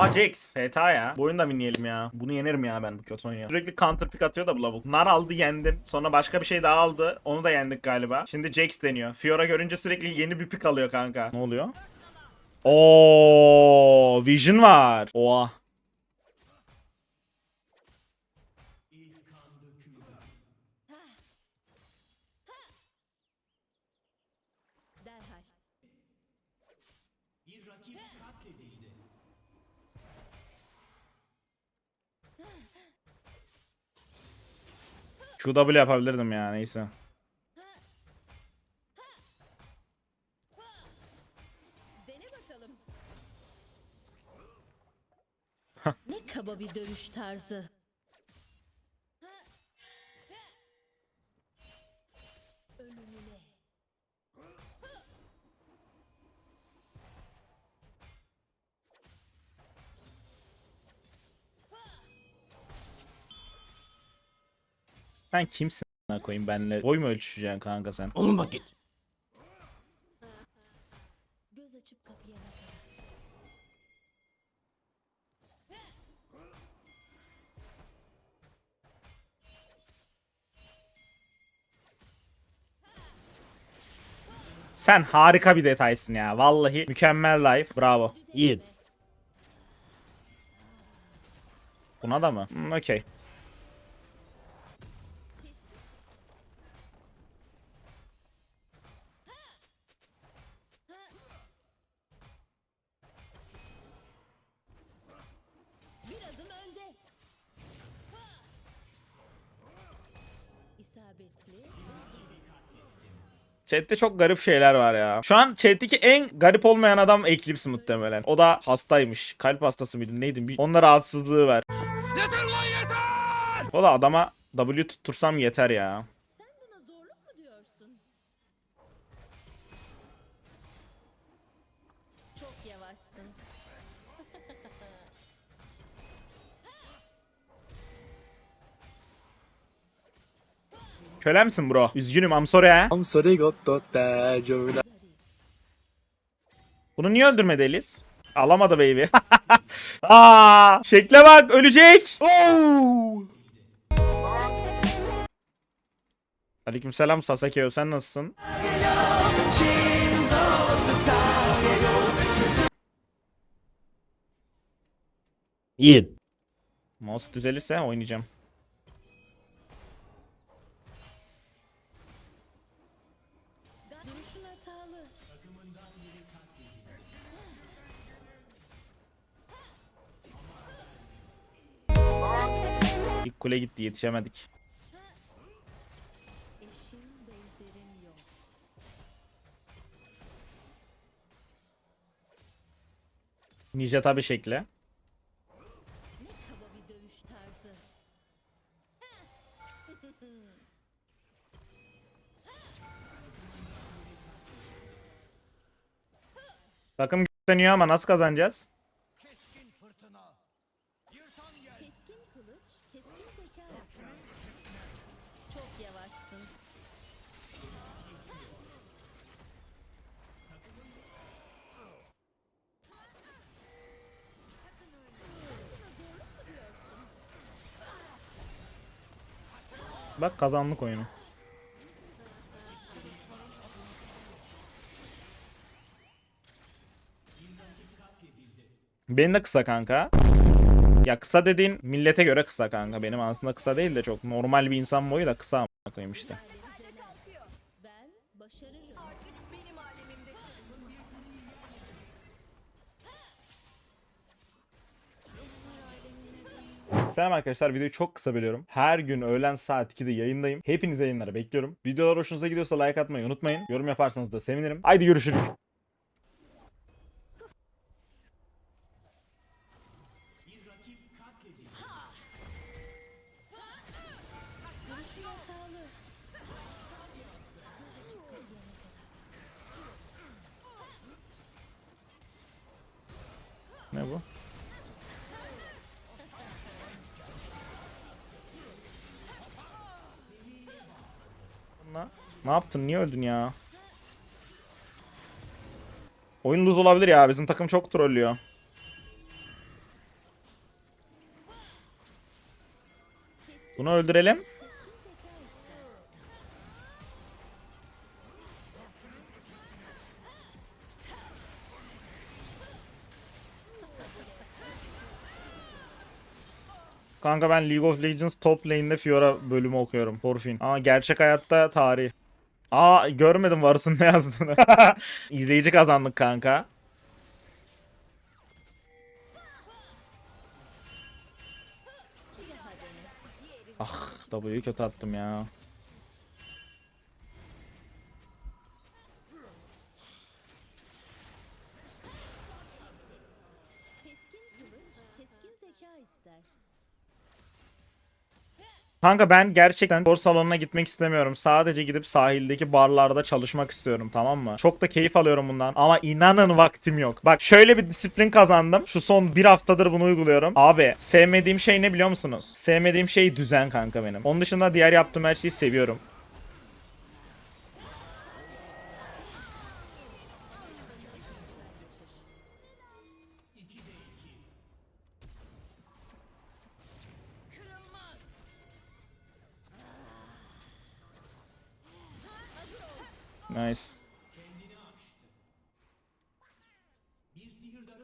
Aa Jax. PTA ya. Bu oyunu da winleyelim ya. Bunu yenerim ya ben bu kötü oynuyor. Sürekli counter pick atıyor da bu lavuk. Nar aldı yendim. Sonra başka bir şey daha aldı. Onu da yendik galiba. Şimdi Jax deniyor. Fiora görünce sürekli yeni bir pick alıyor kanka. Ne oluyor? Oo, Vision var. Oha. QW yapabilirdim ya neyse. Ne kaba bir dönüş tarzı. Sen kimsin a**ına koyayım benle? Boy mu ölçüşeceksin kanka sen? Oğlum bak git. Göz açıp kadar. Sen harika bir detaysın ya. Vallahi mükemmel life. Bravo. Yiğit. Buna da mı? Hmm, Okey. Chat'te çok garip şeyler var ya. Şu an chat'teki en garip olmayan adam Eclipse muhtemelen. O da hastaymış. Kalp hastası mıydı neydi? Bir- Onda rahatsızlığı var. Yeter lan yeter! O da adama W tuttursam yeter ya. Sen buna zorluk mu diyorsun? Çok yavaşsın. Kölemsin bro. Üzgünüm I'm sorry ha. I'm sorry got that Jovina. Bunu niye öldürmedi Elis? Alamadı baby. Aa, şekle bak ölecek. Oo. Aleykümselam Sasakeo sen nasılsın? Yiğit. Mouse düzelirse oynayacağım. Kule gitti yetişemedik. Ninja tabi tarzı. Takım güçleniyor ama nasıl kazanacağız? Bak kazandık oyunu. Benim de kısa kanka. Ya kısa dediğin millete göre kısa kanka. Benim aslında kısa değil de çok normal bir insan boyu da kısa koyayım işte. Selam arkadaşlar videoyu çok kısa bölüyorum. Her gün öğlen saat 2'de yayındayım. Hepinize yayınlara bekliyorum. Videolar hoşunuza gidiyorsa like atmayı unutmayın. Yorum yaparsanız da sevinirim. Haydi görüşürüz. Na ne yaptın? Niye öldün ya? Oyun luz olabilir ya. Bizim takım çok trollüyor. Bunu öldürelim. Kanka ben League of Legends top lane'de Fiora bölümü okuyorum. Forfin. Ama gerçek hayatta tarih. Aa görmedim varısın ne yazdığını. İzleyici kazandık kanka. Ah W'yu kötü attım ya. Kanka ben gerçekten spor salonuna gitmek istemiyorum. Sadece gidip sahildeki barlarda çalışmak istiyorum tamam mı? Çok da keyif alıyorum bundan ama inanın vaktim yok. Bak şöyle bir disiplin kazandım. Şu son bir haftadır bunu uyguluyorum. Abi sevmediğim şey ne biliyor musunuz? Sevmediğim şey düzen kanka benim. Onun dışında diğer yaptığım her şeyi seviyorum. Nice.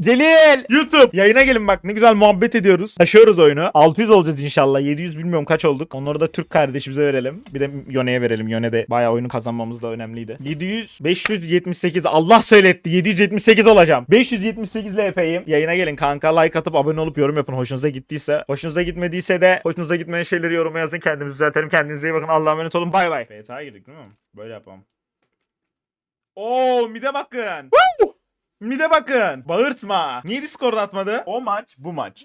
Celil! YouTube! Yayına gelin bak ne güzel muhabbet ediyoruz. Taşıyoruz oyunu. 600 olacağız inşallah. 700 bilmiyorum kaç olduk. Onları da Türk kardeşimize verelim. Bir de Yone'ye verelim. Yone de bayağı oyunu kazanmamız da önemliydi. 700, 578. Allah söyletti. 778 olacağım. 578 LP'yim. Yayına gelin kanka. Like atıp abone olup yorum yapın. Hoşunuza gittiyse. Hoşunuza gitmediyse de hoşunuza gitmeyen şeyleri yoruma yazın. Kendimizi düzeltelim. Kendinize iyi bakın. Allah'a emanet olun. Bay bay. BTA'ya girdik değil mi? Böyle yapalım. Oo mide bakın. Woo! Mide bakın. Bağırtma. Niye Discord atmadı? O maç bu maç.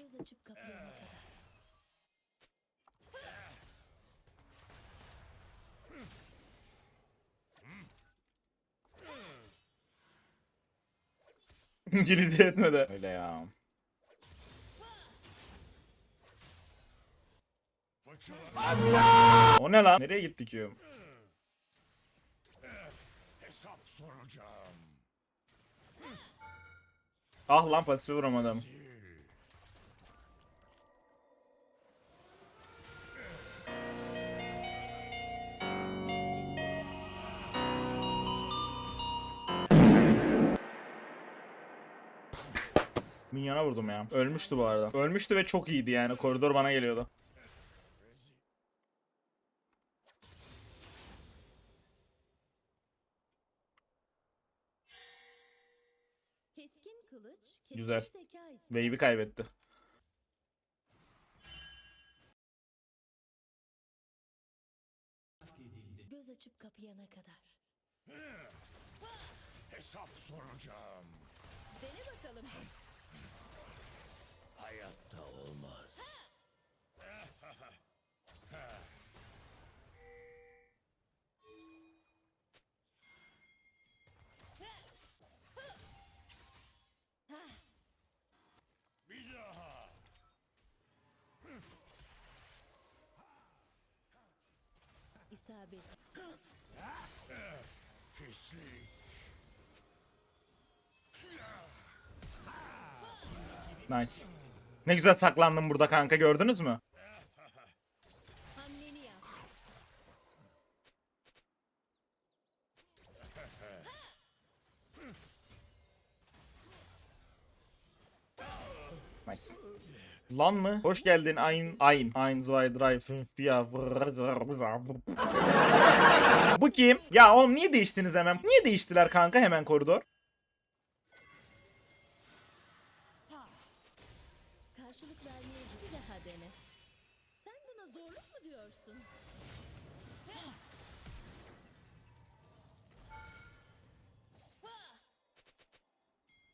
İngilizce etmedi. Öyle ya. O ne lan? Nereye gittik ya? Soracağım. Ah lan pasife vuramadım. Minyona vurdum ya. Ölmüştü bu arada. Ölmüştü ve çok iyiydi yani. Koridor bana geliyordu. Güzel. Wave'i kaybetti. Göz açıp kapayana kadar. Hesap soracağım. Dene bakalım. Hayatta olmaz. İsabet. Pislik. Nice. Ne güzel saklandım burada kanka gördünüz mü? Lan mı? Hoş geldin Ayn Ayn Ayn zwei drei fünf Bu kim? Ya oğlum niye değiştiniz hemen? Niye değiştiler kanka hemen koridor?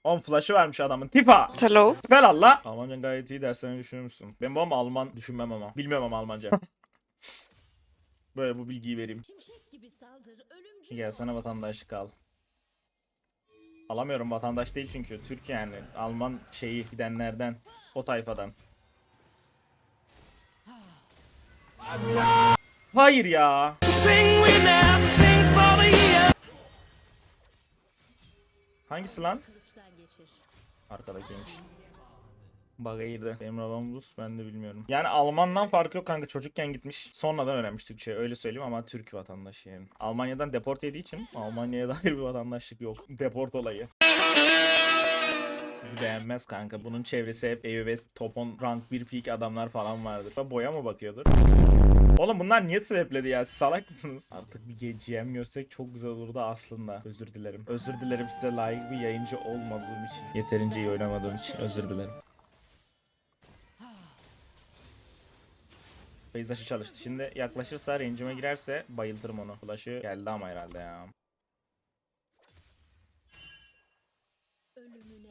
10 flash'ı vermiş adamın. Tipa. Hello. Belalla. Almancan gayet iyi derslerini düşünürmüşsün. Ben bu ama Alman düşünmem ama. Bilmiyorum ama Almanca. Böyle bu bilgiyi vereyim. Gel sana vatandaşlık al. Alamıyorum vatandaş değil çünkü. Türk yani. Alman şeyi gidenlerden. O tayfadan. Hayır ya. Hangisi lan? Arkadakiymiş. Bug'a girdi. Babam Rus ben de bilmiyorum. Yani Almandan farkı yok kanka çocukken gitmiş. Sonradan öğrenmiş Türkçe öyle söyleyeyim ama Türk vatandaşı yani. Almanya'dan deport yediği için Almanya'ya dair bir vatandaşlık yok. Deport olayı. Bizi beğenmez kanka. Bunun çevresi hep EUBS top 10 rank 1 peak adamlar falan vardır. Boya mı bakıyordur? Oğlum bunlar niye swepledi ya? Salak mısınız? Artık bir GM görsek çok güzel olurdu aslında. Özür dilerim. Özür dilerim size layık bir yayıncı olmadığım için. Yeterince iyi oynamadığım için özür dilerim. Beyzaşı çalıştı. Şimdi yaklaşırsa range'ime girerse bayıltırım onu. Flash'ı geldi ama herhalde ya. Ölümüne.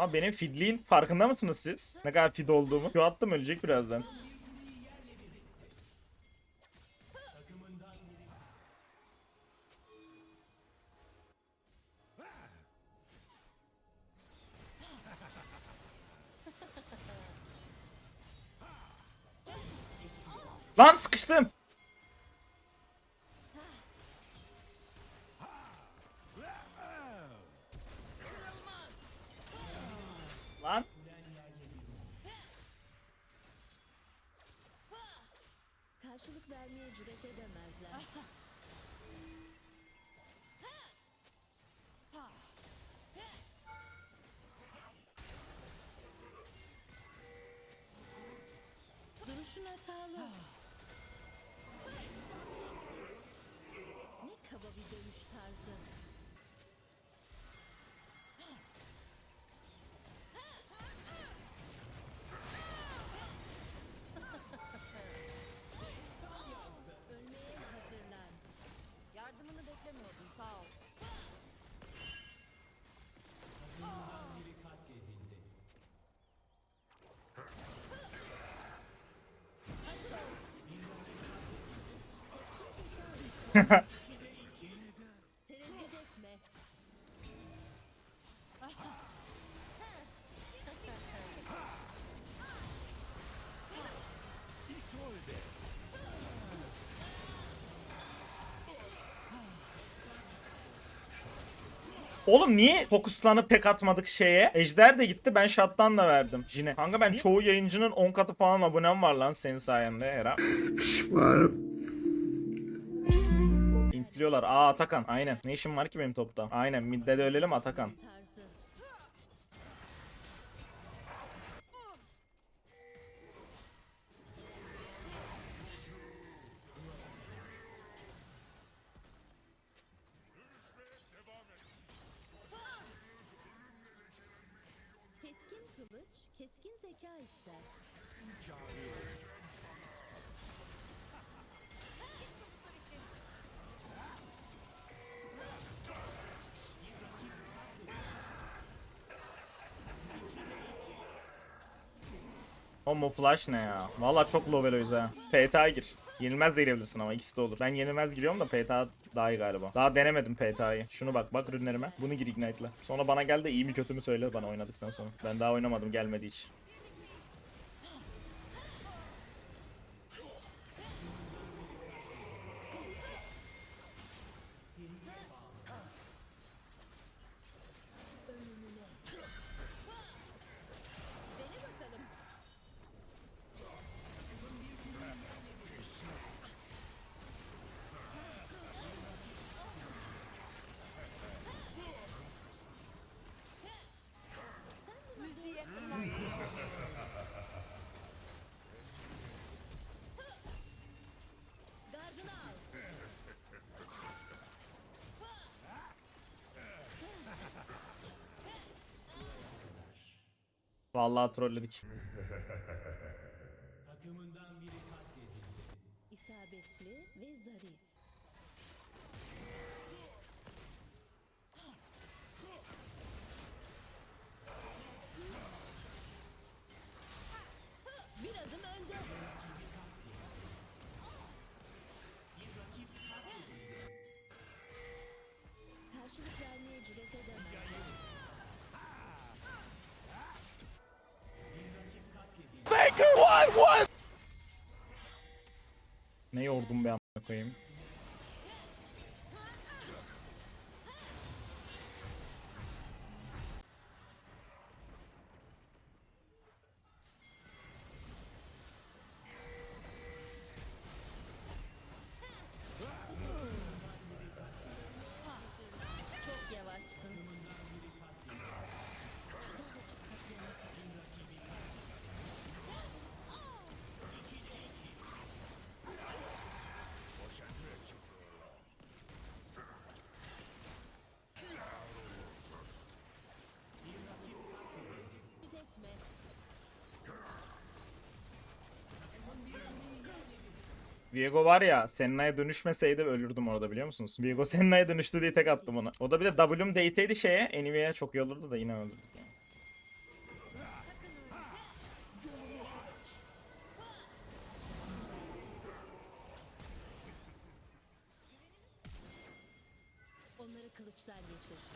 Ama benim fidliğin farkında mısınız siz? Ne kadar fid olduğumu. Şu attım ölecek birazdan. Lan sıkıştım. Hello. Oğlum niye fokuslanıp pek atmadık şeye? Ejder de gitti ben shot'tan da verdim. Jine. Kanka ben çoğu yayıncının 10 katı falan abonem var lan senin sayende Hera. İntiliyorlar. Aa Atakan. Aynen. Ne işim var ki benim topta? Aynen. Midde de ölelim Atakan. Keskin kılıç, keskin zeka ister. Homo flash ne ya? Valla çok low eloyuz ha. PTA gir. Yenilmez de girebilirsin ama ikisi de olur. Ben yenilmez giriyorum da PTA daha iyi galiba. Daha denemedim PTA'yı. Şunu bak bak ürünlerime. Bunu gir Ignite'la. Sonra bana gel de iyi mi kötü mü söyle bana oynadıktan sonra. Ben daha oynamadım gelmedi hiç. Vallahi trolledik. İsabetli ve zarif. Vurdum bir amına koyayım. Viego var ya Senna'ya dönüşmeseydi ölürdüm orada biliyor musunuz? Viego Senna'ya dönüştü diye tek attım ona. O da bir de W'm değseydi şeye Enivia'ya çok iyi olurdu da yine öldürdük. Onları kılıçlar geçir.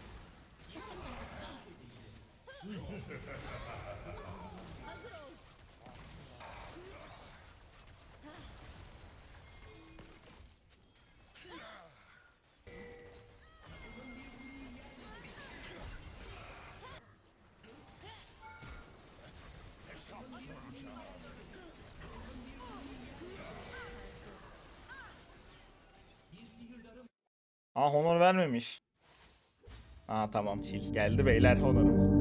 Aa honor vermemiş. Aa tamam chill. Geldi beyler honorum.